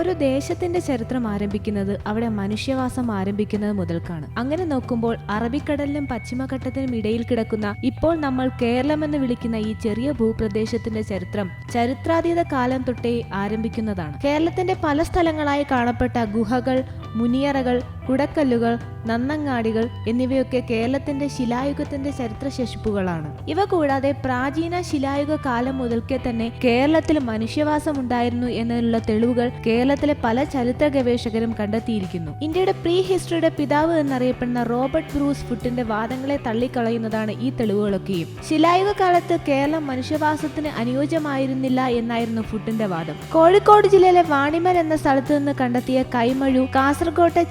ഒരു ദേശത്തിന്റെ ചരിത്രം ആരംഭിക്കുന്നത് അവിടെ മനുഷ്യവാസം ആരംഭിക്കുന്നത് മുതൽക്കാണ്. അങ്ങനെ നോക്കുമ്പോൾ അറബിക്കടലിനും പശ്ചിമഘട്ടത്തിനും ഇടയിൽ കിടക്കുന്ന ഇപ്പോൾ നമ്മൾ കേരളം എന്ന് വിളിക്കുന്ന ഈ ചെറിയ ഭൂപ്രദേശത്തിന്റെ ചരിത്രം ചരിത്രാതീത കാലം തൊട്ടേ ആരംഭിക്കുന്നതാണ്. കേരളത്തിന്റെ പല സ്ഥലങ്ങളായി കാണപ്പെട്ട ഗുഹകൾ മുനിയറകൾ കുടക്കല്ലുകൾ നന്നങ്ങാടികൾ എന്നിവയൊക്കെ കേരളത്തിന്റെ ശിലായുഗത്തിന്റെ ചരിത്ര ശേഷിപ്പുകളാണ് ഇവ കൂടാതെ പ്രാചീന ശിലായുഗ കാലം മുതൽക്കേ തന്നെ കേരളത്തിൽ മനുഷ്യവാസം ഉണ്ടായിരുന്നു എന്നതിനുള്ള തെളിവുകൾ കേരളത്തിലെ പല ചരിത്ര ഗവേഷകരും കണ്ടെത്തിയിരിക്കുന്നു. ഇന്ത്യയുടെ പ്രീ ഹിസ്റ്ററിയുടെ പിതാവ് എന്നറിയപ്പെടുന്ന റോബർട്ട് ബ്രൂസ് ഫുട്ടിന്റെ വാദങ്ങളെ തള്ളിക്കളയുന്നതാണ് ഈ തെളിവുകളൊക്കെയും. ശിലായുഗ കാലത്ത് കേരളം മനുഷ്യവാസത്തിന് അനുയോജ്യമായിരുന്നില്ല എന്നായിരുന്നു ഫുട്ടിന്റെ വാദം. കോഴിക്കോട് ജില്ലയിലെ വാണിമൽ എന്ന സ്ഥലത്ത് നിന്ന് കണ്ടെത്തിയ കൈമഴു കാസർഗോട്ടെ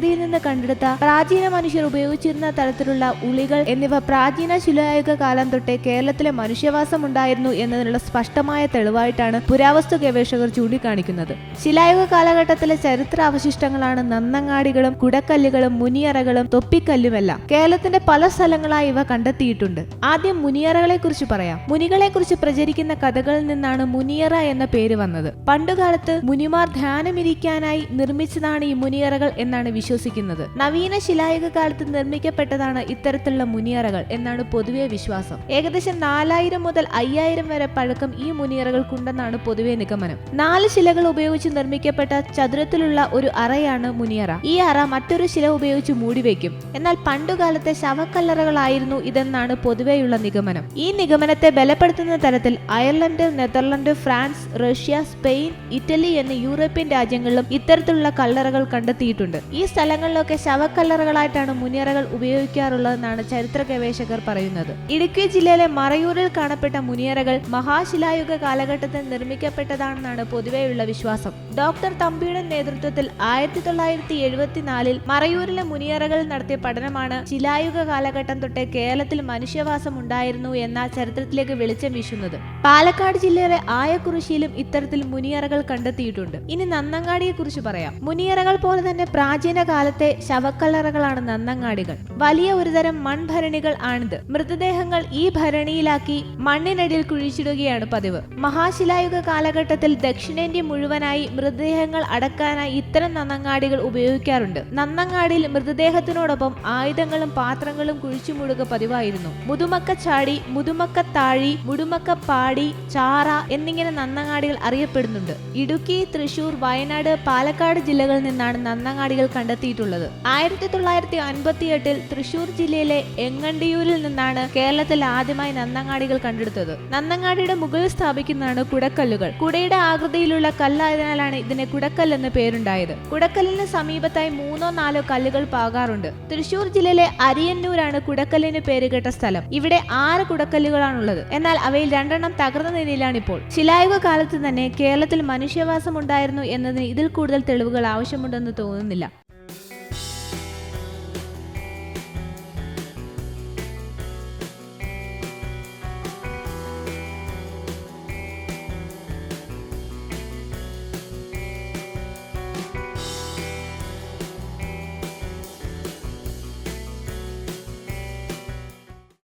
ചന്ദ്രഗിരിയിൽ നിന്ന് കണ്ടെടുത്ത പ്രാചീന മനുഷ്യർ ഉപയോഗിച്ചിരുന്ന തരത്തിലുള്ള ഉളികൾ എന്നിവ പ്രാചീന ശിലായുഗ കാലം തൊട്ടേ കേരളത്തിലെ മനുഷ്യവാസം ഉണ്ടായിരുന്നു എന്നതിനുള്ള സ്പഷ്ടമായ തെളിവായിട്ടാണ് പുരാവസ്തു ഗവേഷകർ ചൂണ്ടിക്കാണിക്കുന്നത്. ശിലായുഗ കാലഘട്ടത്തിലെ ചരിത്ര അവശിഷ്ടങ്ങളാണ് നന്നങ്ങാടികളും കുടക്കല്ലുകളും മുനിയറകളും തൊപ്പിക്കല്ലുമെല്ലാം. കേരളത്തിന്റെ പല സ്ഥലങ്ങളായി ഇവ കണ്ടെത്തിയിട്ടുണ്ട്. ആദ്യം മുനിയറകളെ കുറിച്ച് പറയാം. മുനികളെ കുറിച്ച് പ്രചരിക്കുന്ന കഥകളിൽ നിന്നാണ് മുനിയറ എന്ന പേര് വന്നത്. പണ്ടുകാലത്ത് മുനിമാർ ധ്യാനമിരിക്കാനായി നിർമ്മിച്ചതാണ് ഈ മുനിയറകൾ എന്നാണ് വിശ്വസിക്കുന്നത് നവീന ശിലായുഗ കാലത്ത് നിർമ്മിക്കപ്പെട്ടതാണ് ഇത്തരത്തിലുള്ള മുനിയറകൾ എന്നാണ് പൊതുവെ വിശ്വാസം. ഏകദേശം നാലായിരം മുതൽ അയ്യായിരം വരെ പഴക്കം ഈ മുനിയറകൾക്കുണ്ടെന്നാണ് പൊതുവെ നിഗമനം. നാല് ശിലകൾ ഉപയോഗിച്ച് നിർമ്മിക്കപ്പെട്ട ചതുരത്തിലുള്ള ഒരു അറയാണ് മുനിയറ. ഈ അറ മറ്റൊരു ശില ഉപയോഗിച്ച് മൂടിവെക്കും എന്നാൽ പണ്ടുകാലത്തെ ശവക്കല്ലറകളായിരുന്നു ഇതെന്നാണ് പൊതുവെയുള്ള നിഗമനം. ഈ നിഗമനത്തെ ബലപ്പെടുത്തുന്ന തരത്തിൽ Ireland Netherland France Russia Spain Italy എന്നീ യൂറോപ്യൻ രാജ്യങ്ങളിലും ഇത്തരത്തിലുള്ള കല്ലറകൾ കണ്ടെത്തിയിട്ടുണ്ട്. ഈ സ്ഥലങ്ങളിലൊക്കെ ശവക്കല്ലറുകളായിട്ടാണ് മുനിയറകൾ ഉപയോഗിക്കാറുള്ളതെന്നാണ് ചരിത്ര ഗവേഷകർ പറയുന്നത്. ഇടുക്കി ജില്ലയിലെ മറയൂരിൽ കാണപ്പെട്ട മുനിയറകൾ മഹാശിലായുഗ കാലഘട്ടത്തിൽ നിർമ്മിക്കപ്പെട്ടതാണെന്നാണ് പൊതുവെയുള്ള വിശ്വാസം. ഡോക്ടർ തമ്പിയുടെ നേതൃത്വത്തിൽ ആയിരത്തി തൊള്ളായിരത്തി എഴുപത്തിനാലിൽ മറയൂരിലെ മുനിയറകൾ നടത്തിയ പഠനമാണ് ശിലായുഗ കാലഘട്ടം തൊട്ടേ കേരളത്തിൽ മനുഷ്യവാസം ഉണ്ടായിരുന്നു എന്ന ചരിത്രത്തിലേക്ക് വെളിച്ചം വീശുന്നത്. പാലക്കാട് ജില്ലയിലെ ആയക്കുറിശിയിലും ഇത്തരത്തിൽ മുനിയറകൾ കണ്ടെത്തിയിട്ടുണ്ട്. ഇനി നന്നങ്ങാടിയെ കുറിച്ച് പറയാം. മുനിയറകൾ പോലെ തന്നെ പ്രാചീന കാലത്തെ ശവക്കല്ലറകളാണ് നന്നങ്ങാടികൾ. വലിയ ഒരുതരം മൺഭരണികൾ ആണിത്. മൃതദേഹങ്ങൾ ഈ ഭരണിയിലാക്കി മണ്ണിനടിയിൽ കുഴിച്ചിടുകയാണ് പതിവ്. മഹാശിലായുഗ കാലഘട്ടത്തിൽ ദക്ഷിണേന്ത്യ മുഴുവനായി മൃതദേഹങ്ങൾ അടക്കാനായി ഇത്തരം നന്നങ്ങാടികൾ ഉപയോഗിക്കാറുണ്ട്. നന്നങ്ങാടിയിൽ മൃതദേഹത്തിനോടൊപ്പം ആയുധങ്ങളും പാത്രങ്ങളും കുഴിച്ചു മുഴുക പതിവായിരുന്നു. മുതുമക്ക ചാടി മുതുമക്ക താഴി മുടുമക്ക പാടി ചാറ എന്നിങ്ങനെ നന്നങ്ങാടികൾ അറിയപ്പെടുന്നുണ്ട്. ഇടുക്കി തൃശൂർ വയനാട് പാലക്കാട് ജില്ലകളിൽ നിന്നാണ് നന്നങ്ങാടികൾ കണ്ടെത്തിയിട്ടുള്ളത് ആയിരത്തി തൊള്ളായിരത്തി അൻപത്തി എട്ടിൽ തൃശൂർ ജില്ലയിലെ എങ്ങണ്ടിയൂരിൽ നിന്നാണ് കേരളത്തിൽ ആദ്യമായി നന്നങ്ങാടികൾ കണ്ടെടുത്തത്. നന്നങ്ങാടിയുടെ മുകളിൽ സ്ഥാപിക്കുന്നതാണ് കുടക്കല്ലുകൾ. കുടയുടെ ആകൃതിയിലുള്ള കല്ലായതിനാലാണ് ഇതിന് കുടക്കൽ എന്ന് പേരുണ്ടായത്. കുടക്കല്ലിന് സമീപത്തായി മൂന്നോ നാലോ കല്ലുകൾ പാകാറുണ്ട്. തൃശൂർ ജില്ലയിലെ അരിയന്നൂരാണ് കുടക്കല്ലിന് പേരുകേട്ട സ്ഥലം. ഇവിടെ ആറ് കുടക്കല്ലുകളാണുള്ളത്. എന്നാൽ അവയിൽ രണ്ടെണ്ണം തകർന്ന നിലയിലാണ് ഇപ്പോൾ ശിലായുഗ കാലത്ത് തന്നെ കേരളത്തിൽ മനുഷ്യവാസം ഉണ്ടായിരുന്നു എന്നതിന് ഇതിൽ കൂടുതൽ തെളിവുകൾ ആവശ്യമുണ്ടെന്ന് തോന്നുന്നില്ല.